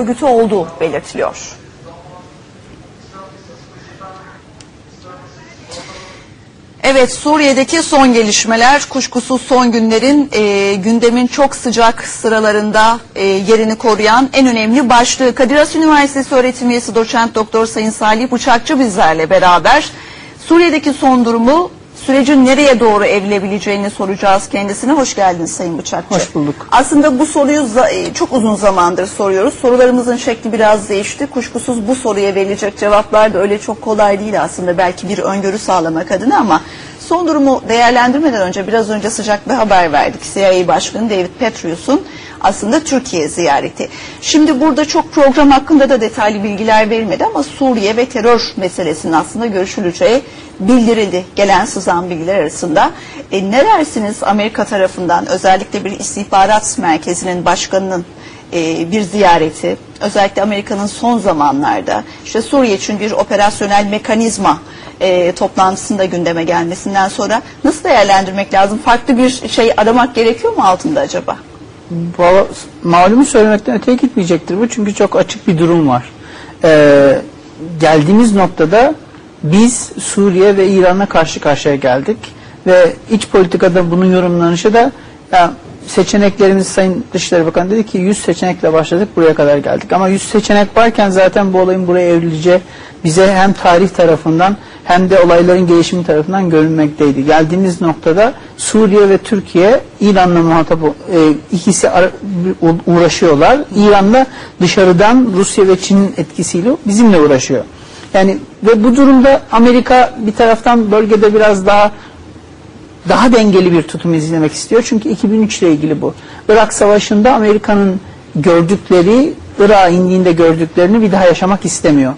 örgütü olduğu belirtiliyor. Evet Suriye'deki son gelişmeler kuşkusuz son günlerin e, gündemin çok sıcak sıralarında e, yerini koruyan en önemli başlığı. Kadir Has Üniversitesi öğretim üyesi doçent doktor Sayın Salih Bıçakçı bizlerle beraber Suriye'deki son durumu sürecin nereye doğru evrilebileceğini soracağız kendisine. Hoş geldiniz Sayın Bıçakçı. Hoş bulduk. Aslında bu soruyu e, çok uzun zamandır soruyoruz. Sorularımızın şekli biraz değişti. Kuşkusuz bu soruya verilecek cevaplar da öyle çok kolay değil aslında. Belki bir öngörü sağlamak adına ama son durumu değerlendirmeden önce biraz önce sıcak bir haber verdik. CIA Başkanı David Petraeus'un aslında Türkiye ziyareti. Şimdi burada çok program hakkında da detaylı bilgiler verilmedi ama Suriye ve terör meselesinin aslında görüşüleceği bildirildi gelen sızan bilgiler arasında. E, ne dersiniz Amerika tarafından özellikle bir istihbarat merkezinin başkanının e, bir ziyareti özellikle Amerika'nın son zamanlarda işte Suriye için bir operasyonel mekanizma e, toplantısında gündeme gelmesinden sonra nasıl değerlendirmek lazım? Farklı bir şey aramak gerekiyor mu altında acaba? Malumu söylemekten öteye gitmeyecektir bu çünkü çok açık bir durum var. Ee, geldiğimiz noktada biz Suriye ve İran'la karşı karşıya geldik ve iç politikada bunun yorumlanışı da ya, seçeneklerimiz Sayın Dışişleri Bakanı dedi ki 100 seçenekle başladık buraya kadar geldik. Ama 100 seçenek varken zaten bu olayın buraya evrileceği bize hem tarih tarafından hem de olayların gelişimi tarafından görünmekteydi. Geldiğimiz noktada Suriye ve Türkiye İran'la muhatap e, ikisi ara- uğraşıyorlar. İran'da dışarıdan Rusya ve Çin'in etkisiyle bizimle uğraşıyor. Yani ve bu durumda Amerika bir taraftan bölgede biraz daha daha dengeli bir tutum izlemek istiyor. Çünkü 2003 ile ilgili bu. Irak Savaşı'nda Amerika'nın gördükleri, Irak'a indiğinde gördüklerini bir daha yaşamak istemiyor.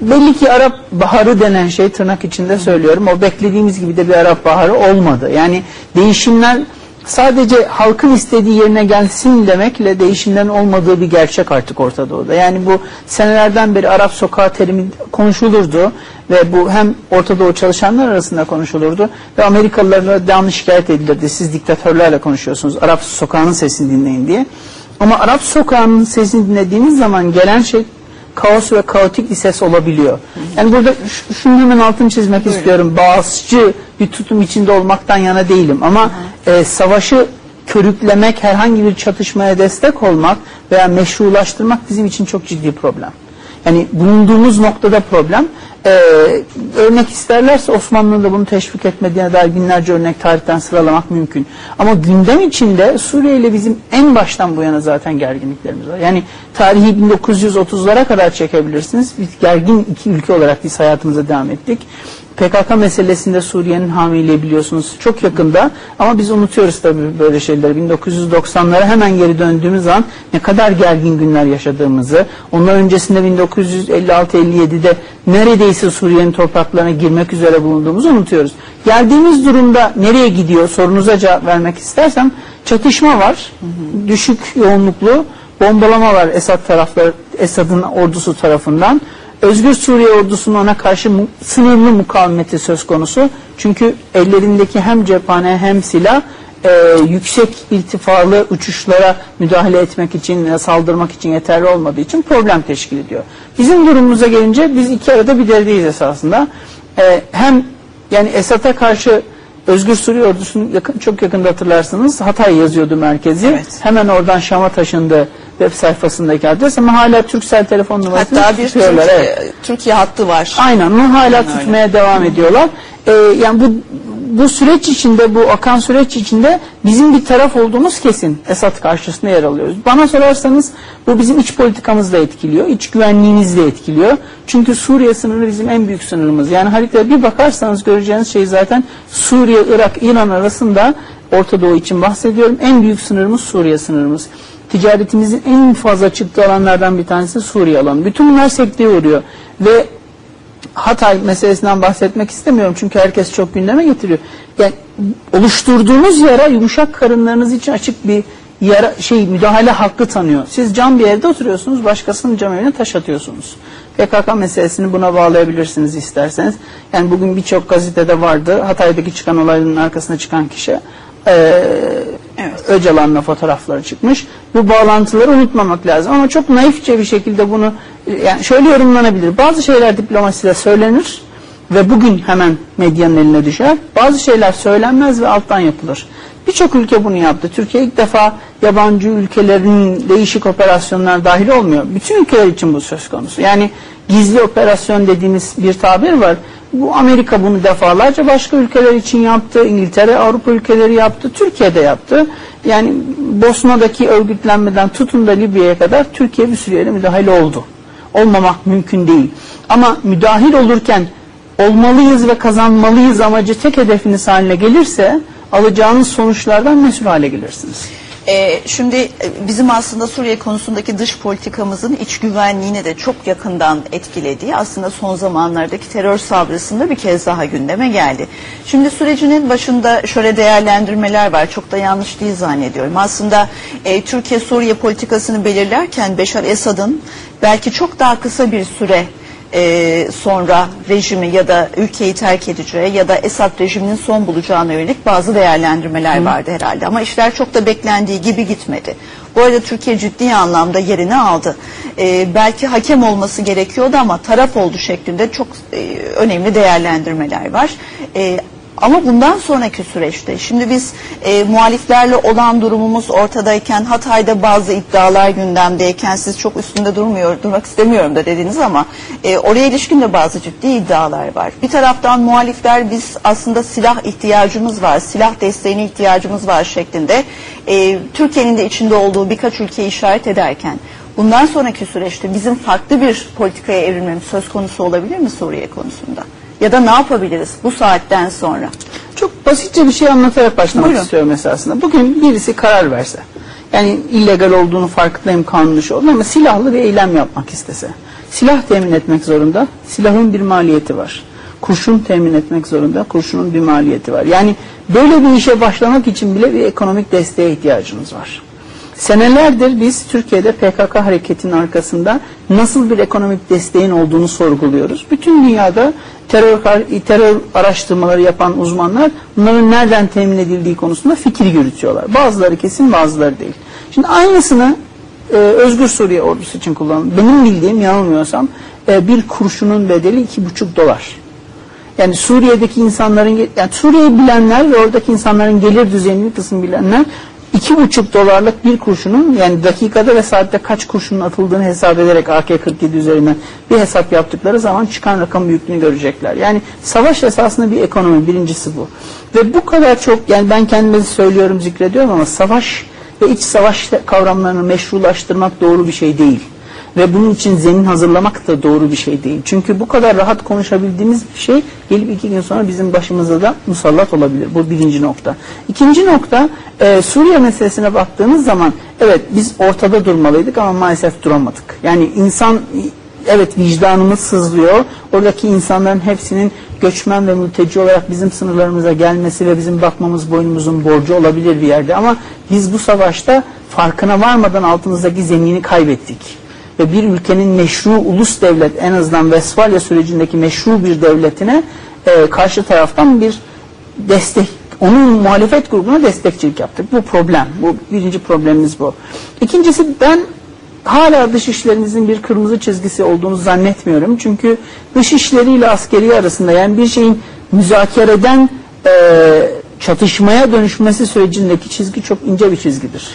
Belli ki Arap Baharı denen şey tırnak içinde söylüyorum. O beklediğimiz gibi de bir Arap Baharı olmadı. Yani değişimler sadece halkın istediği yerine gelsin demekle değişimlerin olmadığı bir gerçek artık Orta Doğu'da. Yani bu senelerden beri Arap sokağı terimi konuşulurdu ve bu hem Orta Doğu çalışanlar arasında konuşulurdu ve Amerikalılara devamlı şikayet edilirdi. Siz diktatörlerle konuşuyorsunuz. Arap sokağının sesini dinleyin diye. Ama Arap sokağının sesini dinlediğiniz zaman gelen şey kaos ve kaotik bir ses olabiliyor. Yani burada şunu hemen altını çizmek istiyorum. Bağızcı bir tutum içinde olmaktan yana değilim ama e, savaşı körüklemek, herhangi bir çatışmaya destek olmak veya meşrulaştırmak bizim için çok ciddi problem. Yani bulunduğumuz noktada problem. Ee, örnek isterlerse Osmanlı'nın da bunu teşvik etmediğine dair binlerce örnek tarihten sıralamak mümkün. Ama gündem içinde Suriye ile bizim en baştan bu yana zaten gerginliklerimiz var. Yani tarihi 1930'lara kadar çekebilirsiniz. Biz gergin iki ülke olarak biz hayatımıza devam ettik. PKK meselesinde Suriye'nin hamiliği biliyorsunuz çok yakında ama biz unutuyoruz tabii böyle şeyleri. 1990'lara hemen geri döndüğümüz zaman ne kadar gergin günler yaşadığımızı, ondan öncesinde 1956-57'de neredeyse Suriye'nin topraklarına girmek üzere bulunduğumuzu unutuyoruz. Geldiğimiz durumda nereye gidiyor sorunuza cevap vermek istersem çatışma var, düşük yoğunluklu bombalama var Esad tarafları, Esad'ın ordusu tarafından. Özgür Suriye ordusunun ona karşı mu- sınırlı mukavemeti söz konusu. Çünkü ellerindeki hem cephane hem silah e, yüksek irtifalı uçuşlara müdahale etmek için, saldırmak için yeterli olmadığı için problem teşkil ediyor. Bizim durumumuza gelince biz iki arada bir derdeyiz esasında. E, hem yani Esad'a karşı Özgür Suriye ordusunun yakın, çok yakında hatırlarsınız Hatay yazıyordu merkezi. Evet. Hemen oradan Şam'a taşındı web sayfasındaki adres ama hala Türksel telefon numarasını Hatta bir tutuyorlar. Türkiye, evet. Türkiye hattı var. Aynen onu hala Aynen öyle. tutmaya devam ediyorlar. Ee, yani bu bu süreç içinde, bu akan süreç içinde bizim bir taraf olduğumuz kesin. Esad karşısında yer alıyoruz. Bana sorarsanız bu bizim iç politikamızı da etkiliyor, iç güvenliğimizi de etkiliyor. Çünkü Suriye sınırı bizim en büyük sınırımız. Yani haritaya bir bakarsanız göreceğiniz şey zaten Suriye, Irak, İran arasında Orta Doğu için bahsediyorum. En büyük sınırımız Suriye sınırımız. Ticaretimizin en fazla çıktığı alanlardan bir tanesi Suriye alanı. Bütün bunlar sekteye uğruyor. Ve Hatay meselesinden bahsetmek istemiyorum çünkü herkes çok gündeme getiriyor. Yani oluşturduğunuz yara yumuşak karınlarınız için açık bir yara şey müdahale hakkı tanıyor. Siz cam bir evde oturuyorsunuz, başkasının cam evine taş atıyorsunuz. PKK meselesini buna bağlayabilirsiniz isterseniz. Yani bugün birçok gazetede vardı. Hatay'daki çıkan olayların arkasına çıkan kişi. Ee, Evet. Öcalan'la fotoğrafları çıkmış. Bu bağlantıları unutmamak lazım ama çok naifçe bir şekilde bunu yani şöyle yorumlanabilir. Bazı şeyler diplomaside söylenir ve bugün hemen medyanın eline düşer. Bazı şeyler söylenmez ve alttan yapılır. Birçok ülke bunu yaptı. Türkiye ilk defa yabancı ülkelerin değişik operasyonlar dahil olmuyor. Bütün ülkeler için bu söz konusu. Yani gizli operasyon dediğimiz bir tabir var. Bu Amerika bunu defalarca başka ülkeler için yaptı. İngiltere, Avrupa ülkeleri yaptı. Türkiye de yaptı. Yani Bosna'daki örgütlenmeden tutun da Libya'ya kadar Türkiye bir sürü yere müdahil oldu. Olmamak mümkün değil. Ama müdahil olurken olmalıyız ve kazanmalıyız amacı tek hedefiniz haline gelirse alacağınız sonuçlardan mesul hale gelirsiniz. Ee, şimdi e, bizim aslında Suriye konusundaki dış politikamızın iç güvenliğine de çok yakından etkilediği aslında son zamanlardaki terör saldırısında bir kez daha gündeme geldi. Şimdi sürecinin başında şöyle değerlendirmeler var. Çok da yanlış değil zannediyorum. Aslında e, Türkiye Suriye politikasını belirlerken Beşar Esad'ın belki çok daha kısa bir süre e, sonra rejimi ya da ülkeyi terk edeceği ya da Esad rejiminin son bulacağına yönelik bazı değerlendirmeler vardı herhalde. Ama işler çok da beklendiği gibi gitmedi. Bu arada Türkiye ciddi anlamda yerini aldı. E, belki hakem olması gerekiyordu ama taraf oldu şeklinde çok e, önemli değerlendirmeler var. E, ama bundan sonraki süreçte şimdi biz e, muhaliflerle olan durumumuz ortadayken Hatay'da bazı iddialar gündemdeyken siz çok üstünde durmuyor durmak istemiyorum da dediniz ama e, oraya ilişkin de bazı ciddi iddialar var. Bir taraftan muhalifler biz aslında silah ihtiyacımız var, silah desteğine ihtiyacımız var şeklinde e, Türkiye'nin de içinde olduğu birkaç ülkeyi işaret ederken bundan sonraki süreçte bizim farklı bir politikaya evrilmemiz söz konusu olabilir mi Suriye konusunda? Ya da ne yapabiliriz bu saatten sonra? Çok basitçe bir şey anlatarak başlamak Buyurun. istiyorum esasında. Bugün birisi karar verse, yani illegal olduğunu farkındayım kanun dışı olduğunu ama silahlı bir eylem yapmak istese. Silah temin etmek zorunda, silahın bir maliyeti var. Kurşun temin etmek zorunda, kurşunun bir maliyeti var. Yani böyle bir işe başlamak için bile bir ekonomik desteğe ihtiyacımız var. Senelerdir biz Türkiye'de PKK hareketinin arkasında nasıl bir ekonomik desteğin olduğunu sorguluyoruz. Bütün dünyada terör, terör araştırmaları yapan uzmanlar bunların nereden temin edildiği konusunda fikir yürütüyorlar. Bazıları kesin bazıları değil. Şimdi aynısını e, Özgür Suriye ordusu için kullanılıyor. Benim bildiğim yanılmıyorsam e, bir kurşunun bedeli iki buçuk dolar. Yani Suriye'deki insanların, yani Suriye'yi bilenler ve oradaki insanların gelir düzeyini kısım bilenler iki buçuk dolarlık bir kurşunun yani dakikada ve saatte kaç kurşunun atıldığını hesap ederek AK-47 üzerinden bir hesap yaptıkları zaman çıkan rakam büyüklüğünü görecekler. Yani savaş esasında bir ekonomi birincisi bu. Ve bu kadar çok yani ben kendime söylüyorum zikrediyorum ama savaş ve iç savaş kavramlarını meşrulaştırmak doğru bir şey değil. Ve bunun için zemin hazırlamak da doğru bir şey değil. Çünkü bu kadar rahat konuşabildiğimiz bir şey gelip iki gün sonra bizim başımıza da musallat olabilir. Bu birinci nokta. İkinci nokta e, Suriye meselesine baktığımız zaman evet biz ortada durmalıydık ama maalesef duramadık. Yani insan evet vicdanımız sızlıyor. Oradaki insanların hepsinin göçmen ve mülteci olarak bizim sınırlarımıza gelmesi ve bizim bakmamız boynumuzun borcu olabilir bir yerde. Ama biz bu savaşta farkına varmadan altımızdaki zemini kaybettik ve bir ülkenin meşru ulus devlet en azından Westfalia sürecindeki meşru bir devletine e, karşı taraftan bir destek onun muhalefet grubuna destekçilik yaptık. Bu problem. Bu birinci problemimiz bu. İkincisi ben hala dış işlerimizin bir kırmızı çizgisi olduğunu zannetmiyorum. Çünkü dış işleriyle askeri arasında yani bir şeyin müzakereden e, çatışmaya dönüşmesi sürecindeki çizgi çok ince bir çizgidir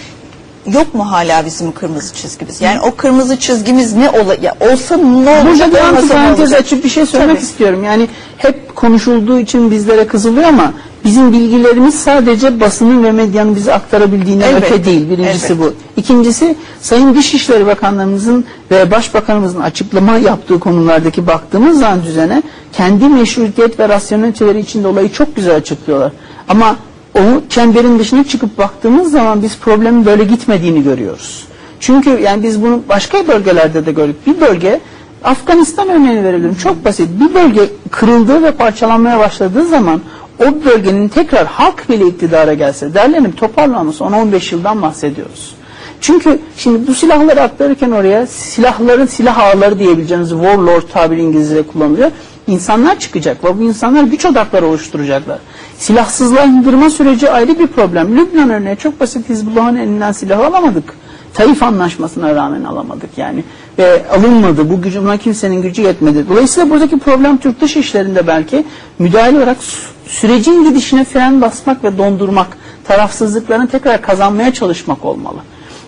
yok mu hala bizim kırmızı çizgimiz? Yani o kırmızı çizgimiz ne ola ya olsa ne olacak? Burada bir antiparantez açıp bir şey söylemek Tabii. istiyorum. Yani hep konuşulduğu için bizlere kızılıyor ama bizim bilgilerimiz sadece basının ve medyanın bize aktarabildiğinden Elbette, öte değil. Birincisi elbette. bu. İkincisi Sayın Dışişleri Bakanlarımızın ve Başbakanımızın açıklama yaptığı konulardaki baktığımız zaman düzene kendi meşruiyet ve rasyoneliteleri içinde olayı çok güzel açıklıyorlar. Ama o çemberin dışına çıkıp baktığımız zaman biz problemin böyle gitmediğini görüyoruz. Çünkü yani biz bunu başka bölgelerde de gördük. Bir bölge Afganistan örneğini verelim. Çok basit. Bir bölge kırıldığı ve parçalanmaya başladığı zaman o bölgenin tekrar halk bile iktidara gelse derlenip toparlanması 10-15 yıldan bahsediyoruz. Çünkü şimdi bu silahları aktarırken oraya silahların silah ağları diyebileceğiniz warlord tabiri İngilizce'de kullanılıyor. İnsanlar çıkacak ve bu insanlar güç odakları oluşturacaklar. Silahsızlandırma süreci ayrı bir problem. Lübnan örneği çok basit Hizbullah'ın elinden silah alamadık. Taif anlaşmasına rağmen alamadık yani. Ve alınmadı. Bu gücü, buna kimsenin gücü yetmedi. Dolayısıyla buradaki problem Türk dış işlerinde belki müdahale olarak sü- sürecin gidişine fren basmak ve dondurmak, tarafsızlıklarını tekrar kazanmaya çalışmak olmalı.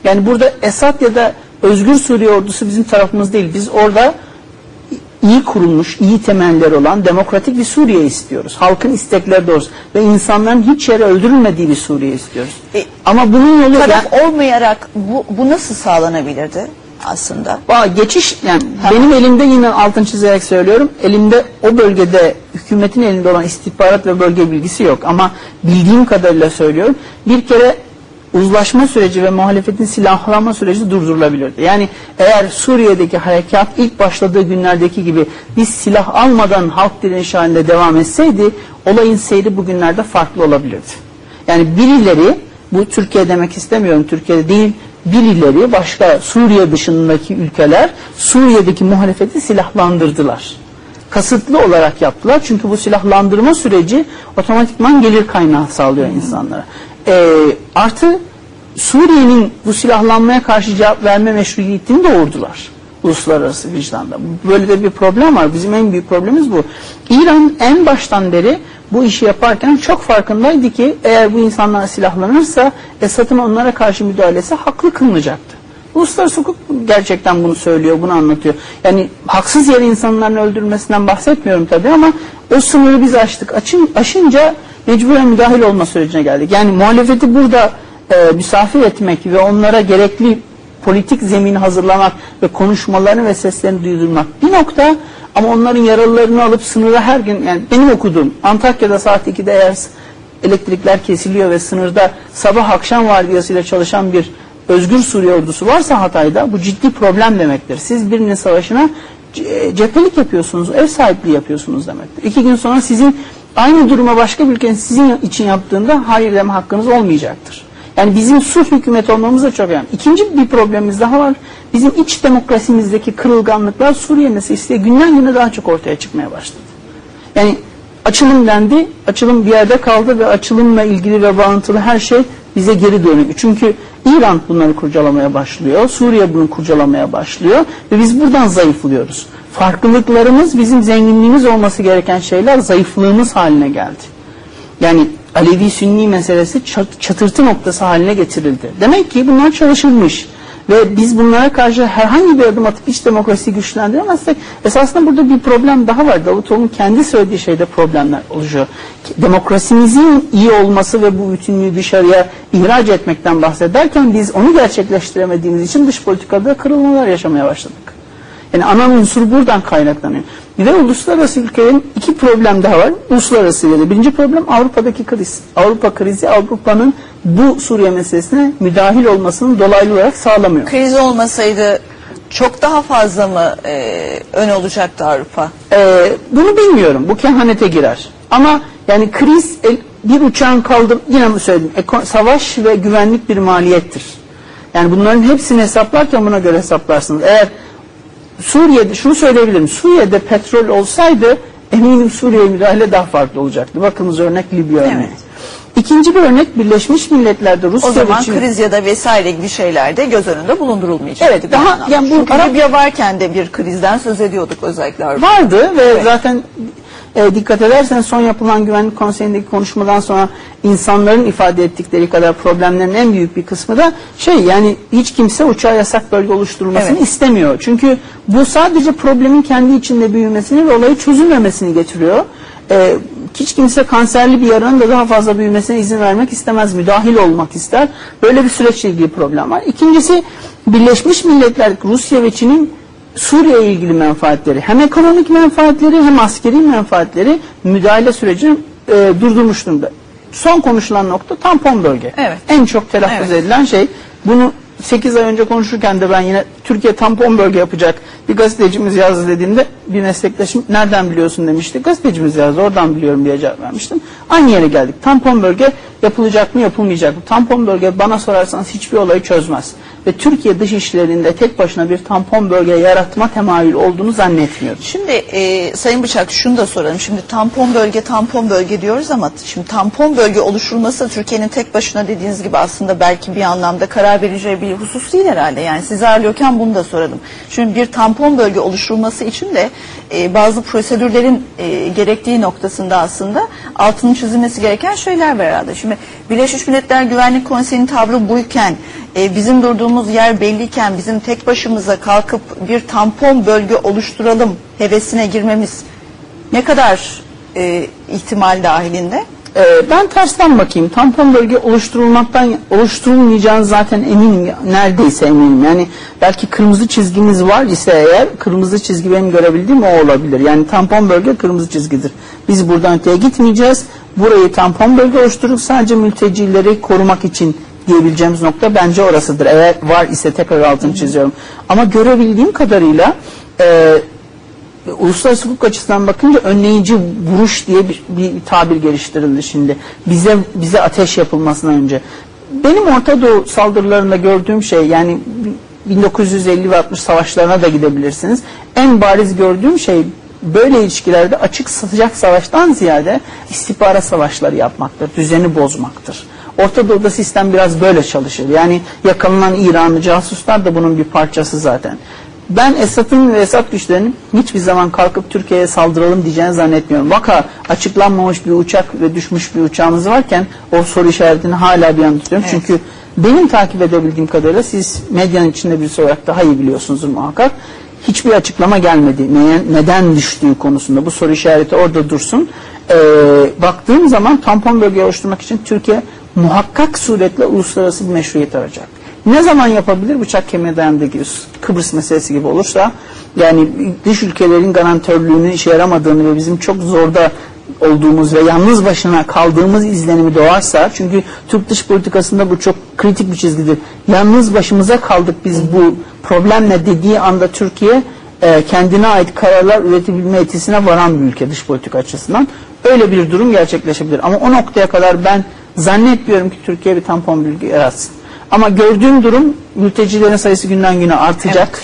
Yani burada Esad ya da Özgür Suriye ordusu bizim tarafımız değil. Biz orada iyi kurulmuş, iyi temeller olan demokratik bir Suriye istiyoruz. Halkın istekleri doğrusu ve insanların hiç yere öldürülmediği bir Suriye istiyoruz. E, Ama bunun yolu Taraf yani, olmayarak bu, bu nasıl sağlanabilirdi aslında? Aa, geçiş yani benim elimde yine altın çizerek söylüyorum. Elimde o bölgede hükümetin elinde olan istihbarat ve bölge bilgisi yok ama bildiğim kadarıyla söylüyorum. Bir kere uzlaşma süreci ve muhalefetin silahlanma süreci durdurulabilirdi. Yani eğer Suriye'deki harekat ilk başladığı günlerdeki gibi biz silah almadan halk direnişi halinde devam etseydi olayın seyri bugünlerde farklı olabilirdi. Yani birileri bu Türkiye demek istemiyorum Türkiye'de değil birileri başka Suriye dışındaki ülkeler Suriye'deki muhalefeti silahlandırdılar. Kasıtlı olarak yaptılar çünkü bu silahlandırma süreci otomatikman gelir kaynağı sağlıyor insanlara. Ee, artı Suriye'nin bu silahlanmaya karşı cevap verme meşruiyetini doğurdular uluslararası vicdanda. Böyle de bir problem var. Bizim en büyük problemimiz bu. İran en baştan beri bu işi yaparken çok farkındaydı ki eğer bu insanlar silahlanırsa Esad'ın onlara karşı müdahalesi haklı kılınacaktı. Uluslararası hukuk gerçekten bunu söylüyor, bunu anlatıyor. Yani haksız yere insanların öldürülmesinden bahsetmiyorum tabii ama o sınırı biz aştık. Açın, aşınca mecburen müdahil olma sürecine geldik. Yani muhalefeti burada e, misafir etmek ve onlara gerekli politik zemini hazırlamak ve konuşmalarını ve seslerini duydurmak bir nokta ama onların yaralılarını alıp sınıra her gün yani benim okuduğum Antakya'da saat 2'de eğer elektrikler kesiliyor ve sınırda sabah akşam vardiyasıyla çalışan bir özgür Suriye ordusu varsa Hatay'da bu ciddi problem demektir. Siz birinin savaşına ce- cephelik yapıyorsunuz, ev sahipliği yapıyorsunuz demektir. İki gün sonra sizin aynı duruma başka bir ülkenin sizin için yaptığında hayır deme hakkınız olmayacaktır. Yani bizim sulh hükümet olmamız da çok önemli. İkinci bir problemimiz daha var. Bizim iç demokrasimizdeki kırılganlıklar Suriye meselesiyle günden güne daha çok ortaya çıkmaya başladı. Yani açılım dendi, açılım bir yerde kaldı ve açılımla ilgili ve bağıntılı her şey bize geri dönüyor. Çünkü İran bunları kurcalamaya başlıyor, Suriye bunu kurcalamaya başlıyor ve biz buradan zayıflıyoruz. Farklılıklarımız bizim zenginliğimiz olması gereken şeyler zayıflığımız haline geldi. Yani Alevi-Sünni meselesi çat- çatırtı noktası haline getirildi. Demek ki bunlar çalışılmış. Ve biz bunlara karşı herhangi bir adım atıp iç demokrasiyi güçlendiremezsek esasında burada bir problem daha var. Davutoğlu'nun kendi söylediği şeyde problemler oluşuyor. Demokrasimizin iyi olması ve bu bütünlüğü dışarıya ihraç etmekten bahsederken biz onu gerçekleştiremediğimiz için dış politikada kırılmalar yaşamaya başladık. Yani ana unsur buradan kaynaklanıyor. Ve uluslararası ülkelerin iki problem daha var. Uluslararası seviyede. Birinci problem Avrupa'daki kriz. Avrupa krizi Avrupa'nın bu Suriye meselesine müdahil olmasını dolaylı olarak sağlamıyor. Kriz olmasaydı çok daha fazla mı e, ön olacaktı Avrupa? Ee, bunu bilmiyorum. Bu kehanete girer. Ama yani kriz el- bir uçağın kaldı yine mi söyledim. Eko- savaş ve güvenlik bir maliyettir. Yani bunların hepsini hesaplarken buna göre hesaplarsınız. Eğer Suriye'de şunu söyleyebilirim. Suriye'de petrol olsaydı eminim Suriye'ye müdahale daha farklı olacaktı. Bakınız örnek Libya örneği. Evet. İkinci bir örnek Birleşmiş Milletler'de Rusya O zaman ve Çin- kriz ya da vesaire gibi şeyler de göz önünde bulundurulmayacak. Evet, daha- yani bu Çünkü Libya varken de bir krizden söz ediyorduk özellikle Avrupa. vardı ve zaten e, dikkat edersen son yapılan güvenlik konseyindeki konuşmadan sonra insanların ifade ettikleri kadar problemlerin en büyük bir kısmı da şey yani hiç kimse uçağa yasak bölge oluşturulmasını Evet. istemiyor. Çünkü bu sadece problemin kendi içinde büyümesini ve olayı çözülmemesini getiriyor. E, hiç kimse kanserli bir yaranın da daha fazla büyümesine izin vermek istemez, müdahil olmak ister. Böyle bir süreçle ilgili problem var. İkincisi Birleşmiş Milletler, Rusya ve Çin'in Suriye ile ilgili menfaatleri hem ekonomik menfaatleri hem askeri menfaatleri müdahale sürecini e, durdurmuş durumda. Son konuşulan nokta tampon bölge. Evet. En çok telaffuz Evet. edilen şey bunu 8 ay önce konuşurken de ben yine Türkiye tampon bölge yapacak bir gazetecimiz yazdı dediğimde bir meslektaşım nereden biliyorsun demişti. Gazetecimiz yazdı oradan biliyorum diye cevap vermiştim. Aynı yere geldik. Tampon bölge Yapılacak mı yapılmayacak mı? Tampon bölge bana sorarsanız hiçbir olayı çözmez. Ve Türkiye dış işlerinde tek başına bir tampon bölge yaratma temayül olduğunu zannetmiyorum. Şimdi e, Sayın Bıçak şunu da soralım. Şimdi tampon bölge tampon bölge diyoruz ama şimdi tampon bölge oluşturulması Türkiye'nin tek başına dediğiniz gibi aslında belki bir anlamda karar vereceği bir husus değil herhalde. Yani sizi ağırlıyorken bunu da soralım. Şimdi bir tampon bölge oluşturulması için de e, bazı prosedürlerin e, gerektiği noktasında aslında altının çizilmesi gereken şeyler var herhalde. Şimdi Birleşmiş Milletler Güvenlik Konseyi'nin tavrı buyken e, bizim durduğumuz yer belliyken bizim tek başımıza kalkıp bir tampon bölge oluşturalım hevesine girmemiz ne kadar e, ihtimal dahilinde? Ee, ben tersten bakayım. Tampon bölge oluşturulmaktan oluşturulmayacağını zaten eminim. Neredeyse eminim. Yani belki kırmızı çizgimiz var ise eğer kırmızı çizgi benim görebildiğim o olabilir. Yani tampon bölge kırmızı çizgidir. Biz buradan öteye gitmeyeceğiz. Burayı tampon bölge oluşturup sadece mültecileri korumak için diyebileceğimiz nokta bence orasıdır. Eğer var ise tekrar altını çiziyorum. Ama görebildiğim kadarıyla e, uluslararası hukuk açısından bakınca önleyici vuruş diye bir, bir tabir geliştirildi şimdi. Bize bize ateş yapılmasından önce. Benim Orta Doğu saldırılarında gördüğüm şey yani 1950 ve 60 savaşlarına da gidebilirsiniz. En bariz gördüğüm şey böyle ilişkilerde açık sıcak savaştan ziyade istihbarat savaşları yapmaktır. Düzeni bozmaktır. Orta Doğu'da sistem biraz böyle çalışır. Yani yakalanan İranlı casuslar da bunun bir parçası zaten. Ben Esad'ın ve Esad güçlerinin hiçbir zaman kalkıp Türkiye'ye saldıralım diyeceğini zannetmiyorum. Vaka açıklanmamış bir uçak ve düşmüş bir uçağımız varken o soru işaretini hala bir an tutuyorum. Evet. Çünkü benim takip edebildiğim kadarıyla siz medyanın içinde birisi olarak daha iyi biliyorsunuzdur muhakkak. Hiçbir açıklama gelmedi. Neye, neden düştüğü konusunda bu soru işareti orada dursun. Ee, baktığım zaman tampon bölge oluşturmak için Türkiye muhakkak suretle uluslararası bir meşruiyet arayacak. Ne zaman yapabilir? Bıçak kemiğe dayandığı gibi Kıbrıs meselesi gibi olursa yani dış ülkelerin garantörlüğünün işe yaramadığını ve bizim çok zorda olduğumuz ve yalnız başına kaldığımız izlenimi doğarsa çünkü Türk dış politikasında bu çok kritik bir çizgidir. Yalnız başımıza kaldık biz bu problemle dediği anda Türkiye e, kendine ait kararlar üretebilme yetisine varan bir ülke dış politika açısından. Öyle bir durum gerçekleşebilir. Ama o noktaya kadar ben zannetmiyorum ki Türkiye bir tampon bölge yaratsın. Ama gördüğüm durum mültecilerin sayısı günden güne artacak.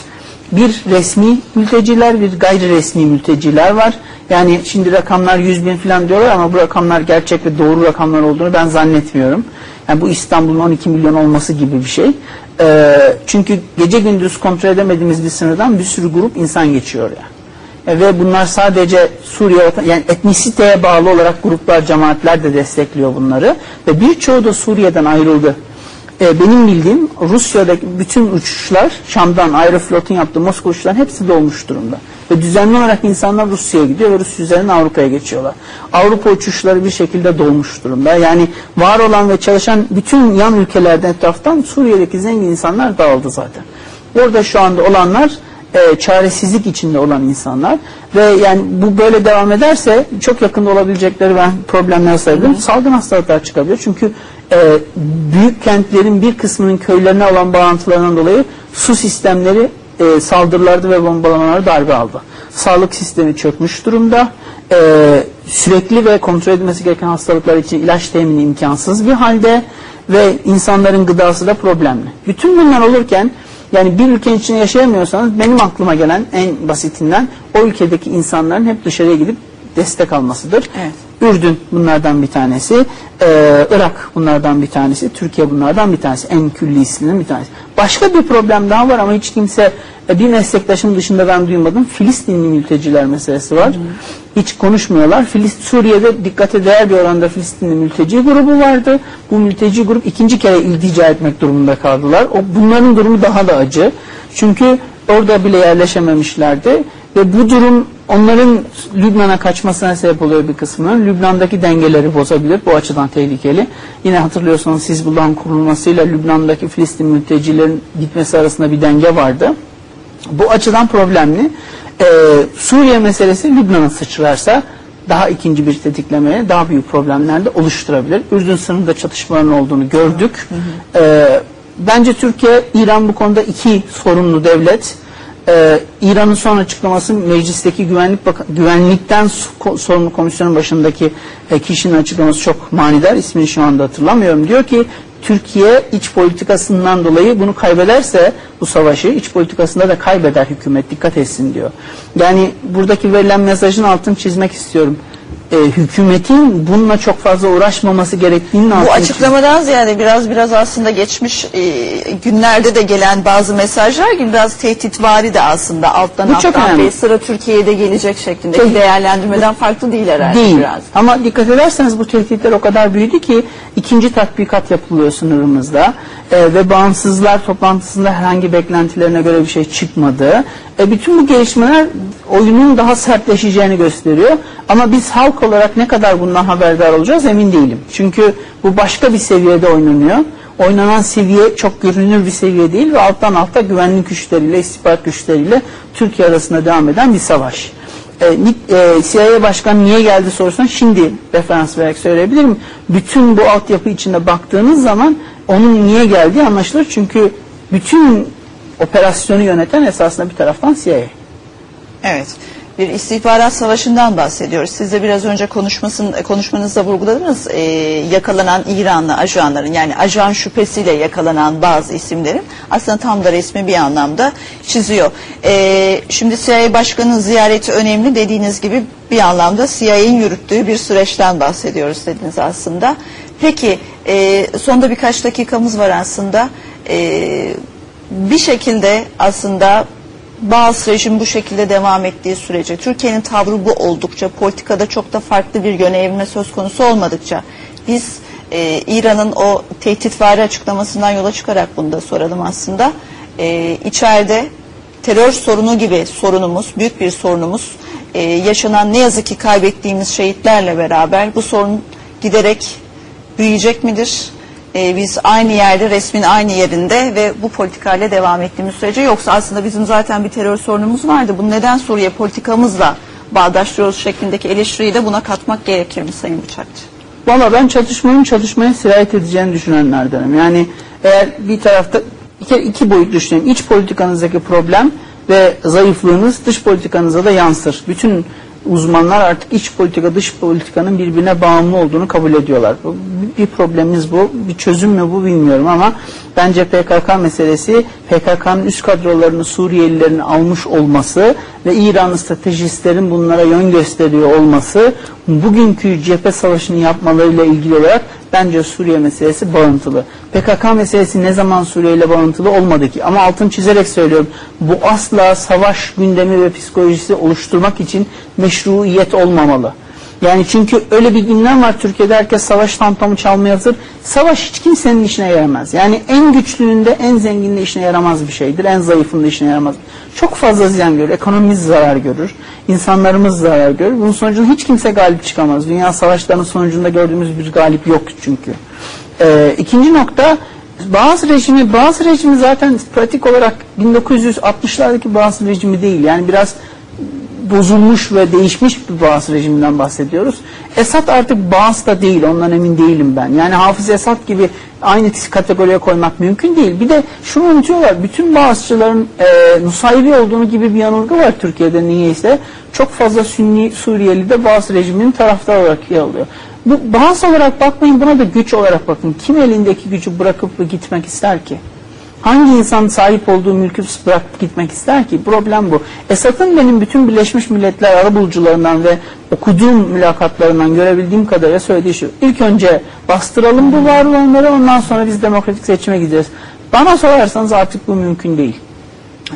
Bir resmi mülteciler, bir gayri resmi mülteciler var. Yani şimdi rakamlar 100 bin falan diyorlar ama bu rakamlar gerçek ve doğru rakamlar olduğunu ben zannetmiyorum. Yani bu İstanbul'un 12 milyon olması gibi bir şey. Ee, çünkü gece gündüz kontrol edemediğimiz bir sınırdan bir sürü grup insan geçiyor yani. E, ve bunlar sadece Suriye yani etnisiteye bağlı olarak gruplar, cemaatler de destekliyor bunları ve birçoğu da Suriye'den ayrıldı. E, benim bildiğim Rusya'daki bütün uçuşlar Şam'dan Aeroflot'un yaptığı Moskova uçuşların hepsi dolmuş durumda. Ve düzenli olarak insanlar Rusya'ya gidiyor ve Rusya üzerinden Avrupa'ya geçiyorlar. Avrupa uçuşları bir şekilde dolmuş durumda. Yani var olan ve çalışan bütün yan ülkelerden etraftan Suriye'deki zengin insanlar dağıldı zaten. Orada şu anda olanlar e, çaresizlik içinde olan insanlar ve yani bu böyle devam ederse çok yakında olabilecekleri ben problemler sayabilirim. Salgın hastalıklar çıkabilir. Çünkü e, büyük kentlerin bir kısmının köylerine olan bağlantılarından dolayı su sistemleri e, saldırılarda ve bombalamalarda darbe aldı. Sağlık sistemi çökmüş durumda. E, sürekli ve kontrol edilmesi gereken hastalıklar için ilaç temini imkansız bir halde ve insanların gıdası da problemli. Bütün bunlar olurken yani bir ülkenin içinde yaşayamıyorsanız benim aklıma gelen en basitinden o ülkedeki insanların hep dışarıya gidip destek almasıdır. Evet. Ürdün bunlardan bir tanesi, ee, Irak bunlardan bir tanesi, Türkiye bunlardan bir tanesi, en küllisinin bir tanesi. Başka bir problem daha var ama hiç kimse, e, bir meslektaşım dışında ben duymadım. Filistinli mülteciler meselesi var. Hiç konuşmuyorlar. Filist Suriye'de dikkate değer bir oranda Filistinli mülteci grubu vardı. Bu mülteci grup ikinci kere iltica etmek durumunda kaldılar. O bunların durumu daha da acı. Çünkü orada bile yerleşememişlerdi ve bu durum onların Lübnan'a kaçmasına sebep oluyor bir kısmının. Lübnan'daki dengeleri bozabilir. Bu açıdan tehlikeli. Yine hatırlıyorsanız Hizbullah'ın kurulmasıyla Lübnan'daki Filistin mültecilerin gitmesi arasında bir denge vardı. Bu açıdan problemli. Ee, Suriye meselesi Lübnan'a sıçrarsa daha ikinci bir tetiklemeye daha büyük problemler de oluşturabilir. Ürdün sınırında çatışmaların olduğunu gördük. Ee, bence Türkiye, İran bu konuda iki sorunlu devlet. Ee, İran'ın son açıklaması meclisteki güvenlik güvenlikten so- sorumlu komisyonun başındaki e, kişinin açıklaması çok manidar. İsmini şu anda hatırlamıyorum. Diyor ki Türkiye iç politikasından dolayı bunu kaybederse bu savaşı iç politikasında da kaybeder hükümet dikkat etsin diyor. Yani buradaki verilen mesajın altını çizmek istiyorum. Ee, hükümetin bununla çok fazla uğraşmaması gerektiğinin altını Bu açıklamadan ziyade biraz biraz aslında geçmiş e, günlerde de gelen bazı mesajlar gibi biraz tehditvari de aslında alttan Bu alttan önemli. sıra Türkiye'ye de gelecek şeklindeki Çok- değerlendirmeden farklı değil herhalde değil. biraz. Ama dikkat ederseniz bu tehditler o kadar büyüdü ki ikinci tatbikat yapılıyor sınırımızda Ee, ve bağımsızlar toplantısında herhangi beklentilerine göre bir şey çıkmadı. E, bütün bu gelişmeler oyunun daha sertleşeceğini gösteriyor. Ama biz halk olarak ne kadar bundan haberdar olacağız emin değilim. Çünkü bu başka bir seviyede oynanıyor. Oynanan seviye çok görünür bir seviye değil ve alttan alta güvenlik güçleriyle, istihbarat güçleriyle Türkiye arasında devam eden bir savaş e, e, CIA Başkanı niye geldi sorusuna şimdi referans vererek söyleyebilirim. Bütün bu altyapı içinde baktığınız zaman onun niye geldiği anlaşılır. Çünkü bütün operasyonu yöneten esasında bir taraftan CIA. Evet. Bir istihbarat savaşından bahsediyoruz. Siz de biraz önce konuşmasın, konuşmanızda vurguladınız. Ee, yakalanan İranlı ajanların yani ajan şüphesiyle yakalanan bazı isimlerin aslında tam da resmi bir anlamda çiziyor. Ee, şimdi CIA Başkanı'nın ziyareti önemli dediğiniz gibi bir anlamda CIA'nin yürüttüğü bir süreçten bahsediyoruz dediniz aslında. Peki e, sonda birkaç dakikamız var aslında. E, bir şekilde aslında bazı rejim bu şekilde devam ettiği sürece Türkiye'nin tavrı bu oldukça politikada çok da farklı bir yöne evrilme söz konusu olmadıkça biz e, İran'ın o tehditvari açıklamasından yola çıkarak bunu da soralım aslında. E, içeride terör sorunu gibi sorunumuz, büyük bir sorunumuz e, yaşanan ne yazık ki kaybettiğimiz şehitlerle beraber bu sorun giderek büyüyecek midir? Ee, biz aynı yerde, resmin aynı yerinde ve bu politikayla devam ettiğimiz sürece yoksa aslında bizim zaten bir terör sorunumuz vardı. Bunu neden Suriye politikamızla bağdaştırıyoruz şeklindeki eleştiriyi de buna katmak gerekir mi Sayın Bıçakçı? Valla ben çatışmanın çatışmaya sirayet edeceğini düşünenlerdenim. Yani eğer bir tarafta iki, iki boyut düşünün. İç politikanızdaki problem ve zayıflığınız dış politikanıza da yansır. Bütün uzmanlar artık iç politika dış politikanın birbirine bağımlı olduğunu kabul ediyorlar. Bir problemimiz bu. Bir çözüm mü bu bilmiyorum ama bence PKK meselesi PKK'nın üst kadrolarını Suriyelilerin almış olması ve İranlı stratejistlerin bunlara yön gösteriyor olması bugünkü cephe savaşını yapmalarıyla ilgili olarak bence Suriye meselesi bağıntılı. PKK meselesi ne zaman Suriye ile bağıntılı olmadı ki? Ama altın çizerek söylüyorum. Bu asla savaş gündemi ve psikolojisi oluşturmak için meşruiyet olmamalı. Yani çünkü öyle bir gündem var Türkiye'de herkes savaş tamtamı çalmaya hazır. Savaş hiç kimsenin işine yaramaz. Yani en güçlüğünde en zengininde işine yaramaz bir şeydir. En zayıfında işine yaramaz. Çok fazla ziyan görür. Ekonomimiz zarar görür. insanlarımız zarar görür. Bunun sonucunda hiç kimse galip çıkamaz. Dünya savaşlarının sonucunda gördüğümüz bir galip yok çünkü. Ee, ikinci nokta bazı rejimi, bazı rejimi zaten pratik olarak 1960'lardaki bazı rejimi değil. Yani biraz bozulmuş ve değişmiş bir Bağız rejiminden bahsediyoruz. Esad artık Bağız da değil ondan emin değilim ben. Yani Hafız Esad gibi aynı kategoriye koymak mümkün değil. Bir de şunu unutuyorlar. Bütün Bağızçıların e, Nusayri olduğunu gibi bir yanılgı var Türkiye'de niyeyse. Çok fazla Sünni Suriyeli de Bağız rejiminin taraftar olarak yer alıyor. Bu Bağız olarak bakmayın buna da güç olarak bakın. Kim elindeki gücü bırakıp gitmek ister ki? Hangi insan sahip olduğu mülkü bırakıp gitmek ister ki? Problem bu. Esad'ın benim bütün Birleşmiş Milletler arabulucularından ve okuduğum mülakatlarından görebildiğim kadarıyla söylediği şu. İlk önce bastıralım bu var ondan sonra biz demokratik seçime gideceğiz. Bana sorarsanız artık bu mümkün değil.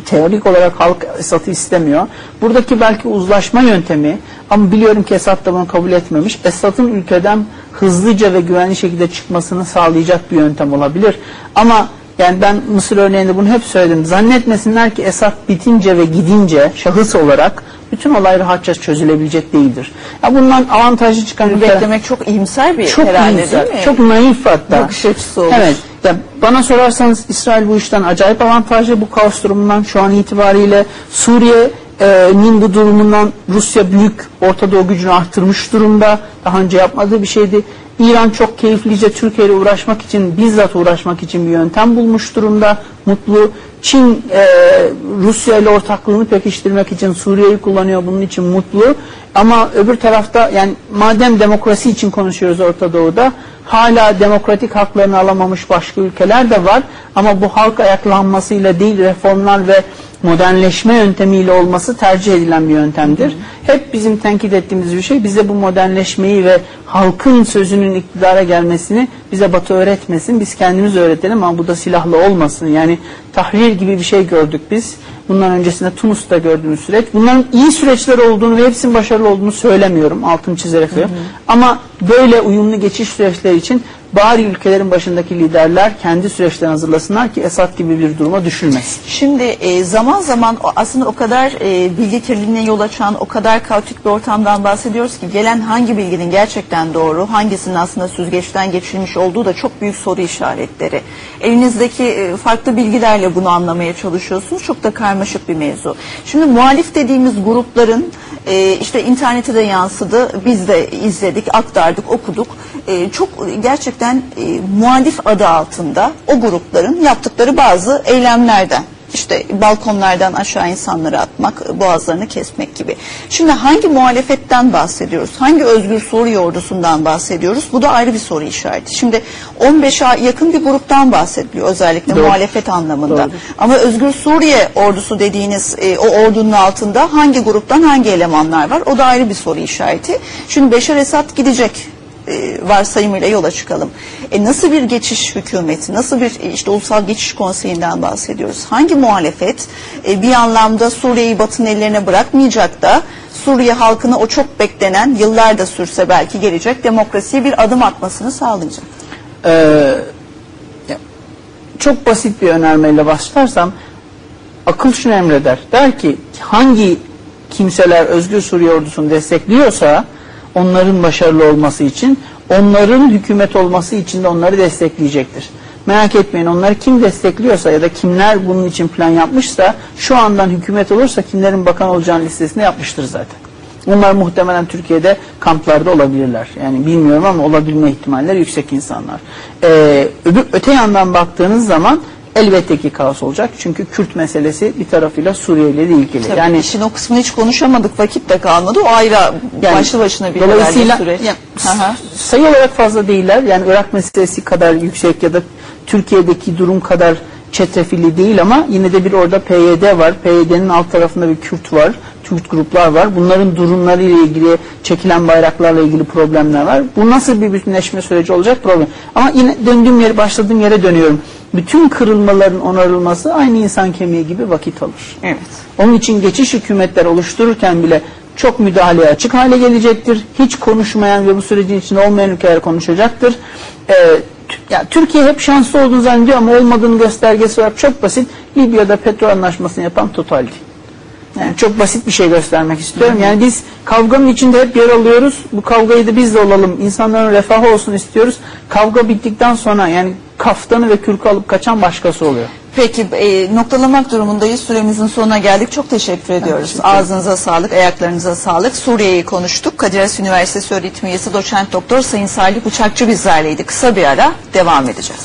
Teorik olarak halk Esad'ı istemiyor. Buradaki belki uzlaşma yöntemi ama biliyorum ki Esad da bunu kabul etmemiş. Esad'ın ülkeden hızlıca ve güvenli şekilde çıkmasını sağlayacak bir yöntem olabilir. Ama yani ben Mısır örneğinde bunu hep söyledim. Zannetmesinler ki Esad bitince ve gidince şahıs olarak bütün olay rahatça çözülebilecek değildir. Ya bundan avantajlı çıkan ülkeler- Beklemek çok iyimser bir çok herhalde iyimser, değil mi? çok naif hatta. Bakış açısı olur. Evet. Ya bana sorarsanız İsrail bu işten acayip avantajlı bu kaos durumundan şu an itibariyle Suriye'nin bu durumundan Rusya büyük Orta Doğu gücünü arttırmış durumda. Daha önce yapmadığı bir şeydi. İran çok keyiflice Türkiye ile uğraşmak için, bizzat uğraşmak için bir yöntem bulmuş durumda. Mutlu. Çin e, Rusya ile ortaklığını pekiştirmek için Suriye'yi kullanıyor bunun için mutlu. Ama öbür tarafta yani madem demokrasi için konuşuyoruz Orta Doğu'da hala demokratik haklarını alamamış başka ülkeler de var. Ama bu halk ayaklanmasıyla değil reformlar ve modernleşme yöntemiyle olması tercih edilen bir yöntemdir. Hep bizim tenkit ettiğimiz bir şey bize bu modernleşmeyi ve halkın sözünün iktidara gelmesini bize Batı öğretmesin. Biz kendimiz öğretelim ama bu da silahlı olmasın. Yani tahrir gibi bir şey gördük biz. Bundan öncesinde Tunus'ta gördüğümüz süreç. Bunların iyi süreçler olduğunu ve hepsinin başarılı olduğunu söylemiyorum. Altını çizerek söylüyorum. Ama böyle uyumlu geçiş süreçleri için bari ülkelerin başındaki liderler kendi süreçlerini hazırlasınlar ki Esad gibi bir duruma düşülmesin. Şimdi e, zaman zaman aslında o kadar e, bilgi kirliliğine yol açan, o kadar kaotik bir ortamdan bahsediyoruz ki gelen hangi bilginin gerçekten doğru, hangisinin aslında süzgeçten geçirilmiş olduğu da çok büyük soru işaretleri. Elinizdeki e, farklı bilgilerle bunu anlamaya çalışıyorsunuz. Çok da karmaşık bir mevzu. Şimdi muhalif dediğimiz grupların e, işte internete de yansıdı, biz de izledik, aktardık, okuduk. E, çok gerçekten e, muhalif adı altında o grupların yaptıkları bazı eylemlerden işte balkonlardan aşağı insanları atmak, boğazlarını kesmek gibi. Şimdi hangi muhalefetten bahsediyoruz? Hangi Özgür Suriye ordusundan bahsediyoruz? Bu da ayrı bir soru işareti. Şimdi 15'e yakın bir gruptan bahsediliyor özellikle Doğru. muhalefet anlamında. Doğrudur. Ama Özgür Suriye ordusu dediğiniz e, o ordunun altında hangi gruptan hangi elemanlar var? O da ayrı bir soru işareti. Şimdi Beşar Esad gidecek e, varsayımıyla yola çıkalım. E, nasıl bir geçiş hükümeti, nasıl bir e, işte ulusal geçiş konseyinden bahsediyoruz? Hangi muhalefet e, bir anlamda Suriye'yi Batı'nın ellerine bırakmayacak da Suriye halkına o çok beklenen yıllar da sürse belki gelecek demokrasiye bir adım atmasını sağlayacak? Ee, çok basit bir önermeyle başlarsam akıl şunu emreder. Der ki hangi kimseler Özgür Suriye ordusunu destekliyorsa onların başarılı olması için onların hükümet olması için de onları destekleyecektir. Merak etmeyin onları kim destekliyorsa ya da kimler bunun için plan yapmışsa şu andan hükümet olursa kimlerin bakan olacağını listesinde yapmıştır zaten. Bunlar muhtemelen Türkiye'de kamplarda olabilirler. Yani bilmiyorum ama olabilme ihtimalleri yüksek insanlar. Ee, öte yandan baktığınız zaman elbette ki kaos olacak. Çünkü Kürt meselesi bir tarafıyla Suriye ile de ilgili. Tabii yani işin o kısmını hiç konuşamadık, vakit de kalmadı. O ayrı yani başlı başına bir dolayısıyla süreç. yani sayı olarak fazla değiller. Yani Irak meselesi kadar yüksek ya da Türkiye'deki durum kadar çetrefilli değil ama yine de bir orada PYD var. PYD'nin alt tarafında bir Kürt var. Kürt gruplar var. Bunların durumları ile ilgili çekilen bayraklarla ilgili problemler var. Bu nasıl bir bütünleşme süreci olacak problem. Ama yine döndüğüm yere başladığım yere dönüyorum. Bütün kırılmaların onarılması aynı insan kemiği gibi vakit alır. Evet. Onun için geçiş hükümetler oluştururken bile çok müdahaleye açık hale gelecektir. Hiç konuşmayan ve bu sürecin içinde olmayan ülkeler konuşacaktır. Ee, ya Türkiye hep şanslı olduğunu zannediyor ama olmadığının göstergesi var. Çok basit. Libya'da petrol anlaşmasını yapan Total'di. Yani çok basit bir şey göstermek istiyorum. Yani biz kavganın içinde hep yer alıyoruz. Bu kavgayı da biz de olalım. İnsanların refahı olsun istiyoruz. Kavga bittikten sonra yani kaftanı ve kürkü alıp kaçan başkası oluyor. Peki e, noktalamak durumundayız. Süremizin sonuna geldik. Çok teşekkür ediyoruz. Teşekkür Ağzınıza sağlık, ayaklarınıza sağlık. Suriye'yi konuştuk. Kadir Has Üniversitesi öğretim üyesi doçent doktor Sayın Salih Uçakçı bizlerleydi. Kısa bir ara devam edeceğiz.